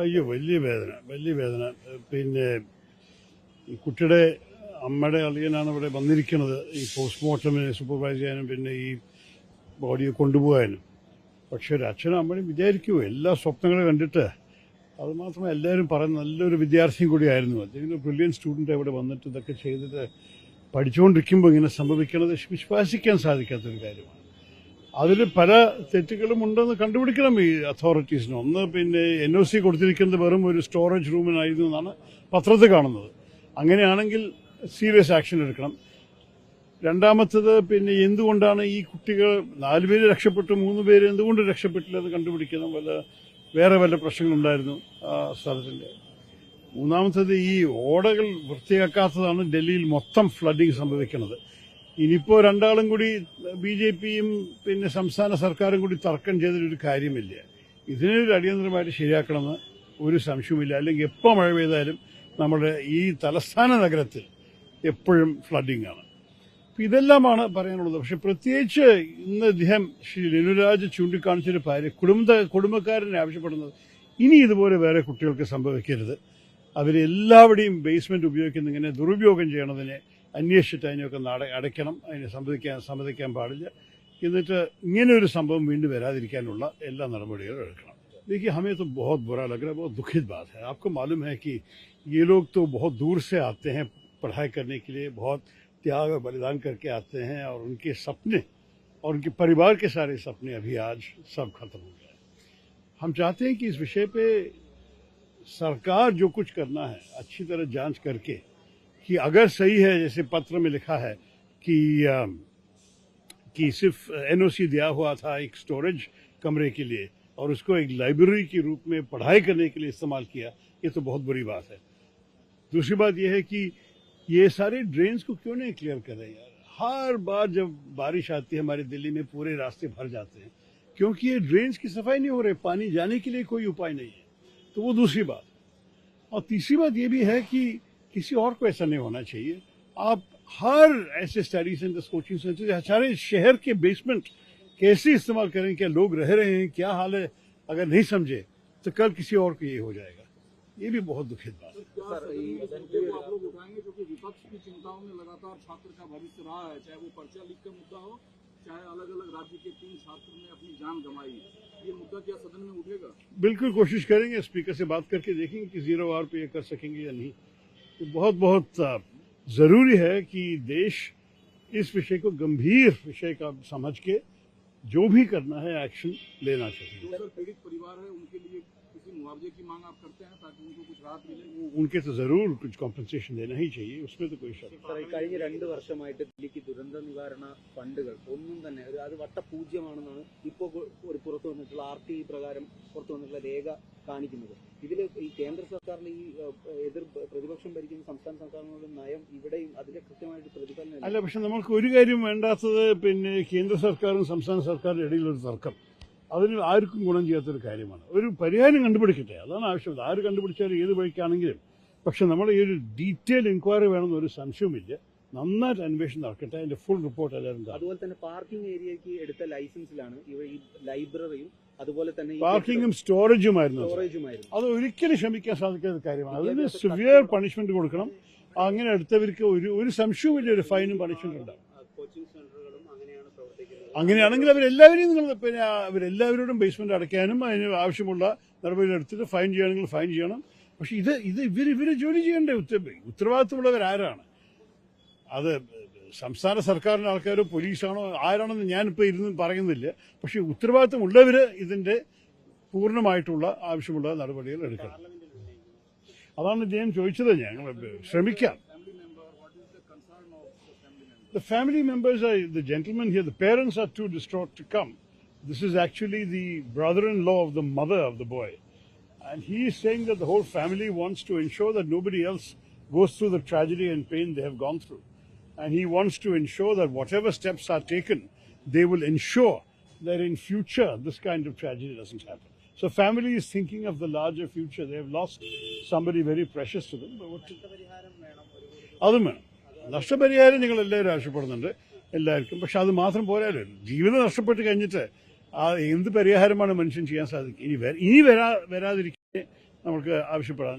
അയ്യോ വലിയ വേദന വലിയ വേദന. പിന്നെ കുട്ടിയുടെ അമ്മയുടെ അളിയനാണ് ഇവിടെ വന്നിരിക്കുന്നത്. ഈ പോസ്റ്റ്മോർട്ടമിനെ സൂപ്പർവൈസ് ചെയ്യാനും പിന്നെ ഈ ബോഡിയെ കൊണ്ടുപോകാനും. പക്ഷെ ഒരു അച്ഛനും അമ്മയും വിചാരിക്കൂ എല്ലാ സ്വപ്നങ്ങളും കണ്ടിട്ട് അത് എല്ലാവരും പറയുന്ന നല്ലൊരു വിദ്യാർത്ഥിയും കൂടിയായിരുന്നു അദ്ദേഹം ബ്രില്യൻ സ്റ്റുഡന്റ് ഇവിടെ വന്നിട്ട് ഇതൊക്കെ ചെയ്തിട്ട് പഠിച്ചുകൊണ്ടിരിക്കുമ്പോൾ ഇങ്ങനെ സംഭവിക്കുന്നത് വിശ്വസിക്കാൻ സാധിക്കാത്തൊരു കാര്യമാണ്. അതിൽ പല തെറ്റുകളും ഉണ്ടെന്ന് കണ്ടുപിടിക്കണം ഈ അതോറിറ്റീസിന് ഒന്ന് പിന്നെ എൻ ഒ സി കൊടുത്തിരിക്കുന്നത് വെറും ഒരു സ്റ്റോറേജ് റൂമിനായിരുന്നു എന്നാണ് പത്രത്തിൽ കാണുന്നത്. അങ്ങനെയാണെങ്കിൽ സീരിയസ് ആക്ഷൻ എടുക്കണം. രണ്ടാമത്തത് പിന്നെ എന്തുകൊണ്ടാണ് ഈ കുട്ടികൾ നാല് പേര് രക്ഷപ്പെട്ടു മൂന്ന് പേര് എന്തുകൊണ്ട് രക്ഷപ്പെട്ടില്ല എന്ന് കണ്ടുപിടിക്കണം? വല്ല വേറെ വല്ല പ്രശ്നങ്ങളുണ്ടായിരുന്നു സ്ഥലത്തിന്റെ മൂന്നാമത്തത് ഈ ഓടകൾ വൃത്തിയാക്കാത്തതാണ് ഡൽഹിയിൽ മൊത്തം ഫ്ലഡിങ് സംഭവിക്കുന്നത്. ഇനിയിപ്പോ രണ്ടാളും കൂടി ബി ജെ പിയും പിന്നെ സംസ്ഥാന സർക്കാരും കൂടി തർക്കം ചെയ്തിട്ടൊരു കാര്യമില്ല. ഇതിനൊരു അടിയന്തരമായിട്ട് ശരിയാക്കണമെന്ന് ഒരു സംശയവുമില്ല. അല്ലെങ്കിൽ എപ്പോൾ മഴ പെയ്താലും നമ്മുടെ ഈ തലസ്ഥാന നഗരത്തിൽ എപ്പോഴും ഫ്ലഡിംഗ് ആണ്. ഇതെല്ലാമാണ് പറയാനുള്ളത്. പക്ഷെ പ്രത്യേകിച്ച് ഇന്ന് ഇദ്ദേഹം ശ്രീ ലിനുരാജ് ചൂണ്ടിക്കാണിച്ചൊരു കാര്യം കുടുംബ കുടുംബക്കാരനെ ആവശ്യപ്പെടുന്നത്. ഇനി ഇതുപോലെ വേറെ കുട്ടികൾക്ക് സംഭവിക്കരുത്. അവരെല്ലാവരുടെയും ബേസ്മെന്റ് ഉപയോഗിക്കുന്ന ഇങ്ങനെ ദുരുപയോഗം ചെയ്യണതിനെ അന്വേഷിച്ചിട്ട് അതിനെയൊക്കെ നട അടയ്ക്കണം അതിനെ സമ്മതിക്കാൻ സമ്മതിക്കാൻ പാടില്ല എന്നിട്ട് ഇങ്ങനെ ഒരു സംഭവം വീണ്ടും വരാതിരിക്കാനുള്ള എല്ലാ നടപടികളും എടുക്കണം देखिए हमें तो बहुत बुरा लग रहा है बहुत दुखित बात है आपको मालूम है कि ये लोग तो बहुत दूर से आते हैं पढ़ाई करने के लिए बहुत त्याग और बलिदान करके आते हैं और उनके सपने और उनके परिवार के सारे सपने अभी आज सब खत्म हो गए हम चाहते हैं कि इस विषय पे सरकार जो कुछ करना है अच्छी तरह जांच करके कि अगर सही है, जैसे पत्र में लिखा है कि कि सिर्फ़ एनओसी दिया हुआ था एक स्टोरेज कमरे के लिए और उसको एक लाइब्रेरी के रूप में पढ़ाई करने के लिए इस्तेमाल किया, ये तो बहुत बुरी बात है। दूसरी बात यह है कि ये सारे ड्रेन्स को क्यों नहीं क्लियर कर यार? हर बार जब बारिश आती है, हमारे दिल्ली में पूरे रास्ते भर जाते हैं, क्योंकि ये ड्रेन्स की सफ़ाई नहीं हो रही, पानी जाने के लिए कोई उपाय नहीं है। तो वो दूसरी बात। और तीसरी बात ये भी है कि किसी और को ऐसा नहीं होना चाहिए। आप हर ऐसे स्टडी सेंटर कोचिंग सेंटर सारे शहर के बेसमेंट कैसे इस्तेमाल करें क्या लोग रह रहे हैं क्या हाल है अगर नहीं समझे तो कल किसी और को ये हो जाएगा। ये भी बहुत दुखित बात है। आप लोग उठाएँगे विपक्ष की चिंताओं में लगातार छात्र का भविष्य रहा है चाहे वो पर्चा लीक का मुद्दा हो चाहे अलग अलग राज्य के तीन छात्र ने अपनी जान गंवाई। ये मुद्दा क्या सदन में उठेगा? बिल्कुल कोशिश करेंगे स्पीकर से बात करके देखेंगे कि ज़ीरो आवर पे ये कर सकेंगे या नहीं। बहुत बहुत ज़रूरी है कि देश इस विषय को गंभीर विषय का समझ के जो भी करना है, एक्शन लेना चाहिए। पीड़ित परिवार है, उनके लिए किसी मुआवजे की मांग आप करते हैं ताकि उनको कुछ राहत मिले उनके तो जरूर कुछ कॉम्पनसेशन देना ही चाहिए उसमें तो कोई शक സാറേ, കഴിഞ്ഞ രണ്ട് വർഷമായിട്ട് ദില്ലിക്ക് ദുരന്ത നിവാരണ ഫണ്ടുകൾ ഒന്നും തന്നെ ഒരു അത് വട്ടപൂജ്യമാണെന്നാണ് ഇപ്പോൾ ഒരു പുറത്തു വന്നിട്ടുള്ള ആർ ടി പ്രകാരം പുറത്തു വന്നിട്ടുള്ള രേഖ കാണിക്കുന്നത് ഇതിൽ ഈ കേന്ദ്ര സർക്കാരിന്റെ ഈ ഏഹ്, എതിർ പ്രതിപക്ഷം ഭരിക്കുന്ന സംസ്ഥാന സർക്കാരിനുള്ള നയം ഇവിടെയും അതിന്റെ കൃത്യമായിട്ട് പ്രതിഫലനം ഇല്ല. അല്ല പക്ഷെ നമ്മൾക്ക് ഒരു കാര്യം വേണ്ടാത്തത് പിന്നെ കേന്ദ്ര സർക്കാരും സംസ്ഥാന സർക്കാരിന്റെ ഇടയിൽ ഒരു തർക്കം അതിന് ആർക്കും ഗുണം ചെയ്യാത്തൊരു കാര്യമാണ്. ഒരു പരിഹാരം കണ്ടുപിടിക്കട്ടെ. അതാണ് ആവശ്യമുള്ളത് ആര് കണ്ടുപിടിച്ചാലും ഏത് വഴിക്കാണെങ്കിലും. പക്ഷെ നമ്മൾ ഈ ഒരു ഡീറ്റെയിൽ എൻക്വയറി വേണമെന്ന് ഒരു സംശയവുമില്ല. നന്നായിട്ട് അന്വേഷണം നടക്കട്ടെ. അതിന്റെ ഫുൾ റിപ്പോർട്ട് എല്ലാവരും അതുപോലെ തന്നെ പാർക്കിംഗ് ഏരിയക്ക് എടുത്ത ലൈസൻസിലാണ് ഈ ലൈബ്രറിയും അതുപോലെ തന്നെ പാർക്കിങ്ങും സ്റ്റോറേജുമായിരുന്നു അത്. ഒരിക്കലും ക്ഷമിക്കാൻ സാധിക്കാത്ത കാര്യമാണ്. അതിന് സിവിയർ പണിഷ്മെന്റ് കൊടുക്കണം. അങ്ങനെ എടുത്തവർക്ക് ഒരു ഒരു സംശയവുമില്ല. ഒരു ഫൈനും പണിഷ്മെന്റ് ഉണ്ടാവും അങ്ങനെയാണെങ്കിൽ അവരെല്ലാവരെയും നിങ്ങൾ പിന്നെ അവരെല്ലാവരോടും ബേസ്മെന്റ് അടയ്ക്കാനും അതിന് ആവശ്യമുള്ള നടപടികൾ എടുത്തിട്ട് ഫൈൻ ചെയ്യണമെങ്കിൽ ഫൈൻ ചെയ്യണം. പക്ഷേ ഇത് ഇത് ഇവർ ഇവർ ജോലി ചെയ്യേണ്ടേ? ഉത്തര ഉത്തരവാദിത്തമുള്ളവർ ആരാണ്? അത് സംസ്ഥാന സർക്കാരിന്റെ ആൾക്കാരോ പോലീസാണോ ആരാണെന്ന് ഞാനിപ്പോൾ ഇരുന്ന് പറയുന്നില്ല. പക്ഷെ ഉത്തരവാദിത്തമുള്ളവർ ഇതിന്റെ പൂർണമായിട്ടുള്ള ആവശ്യമുള്ള നടപടികൾ എടുക്കണം. അതാണ് ഞാൻ ചോദിച്ചത്. ഞങ്ങൾ ശ്രമിക്കാം. the family members are the gentlemen here, the parents are too distraught to come. This is actually the brother in law of the mother of the boy. And he is saying that the whole family wants to ensure that nobody else goes through the tragedy and pain they have gone through. And he wants to ensure that whatever steps are taken, they will ensure that in future this kind of tragedy doesn't happen. So family is thinking of the larger future. They have lost somebody very precious to them. But what? Other man. നഷ്ടപരിഹാരം നിങ്ങൾ എല്ലാവരും ആവശ്യപ്പെടുന്നുണ്ട് എല്ലാവർക്കും. പക്ഷെ അത് മാത്രം പോരാലോ ജീവിതം നഷ്ടപ്പെട്ട് കഴിഞ്ഞിട്ട് ആ എന്ത് പരിഹാരമാണ് മനുഷ്യൻ ചെയ്യാൻ സാധിക്കുക ഇനി ഇനി വരാ വരാതിരിക്കാൻ നമുക്ക് ആവശ്യപ്പെടാൻ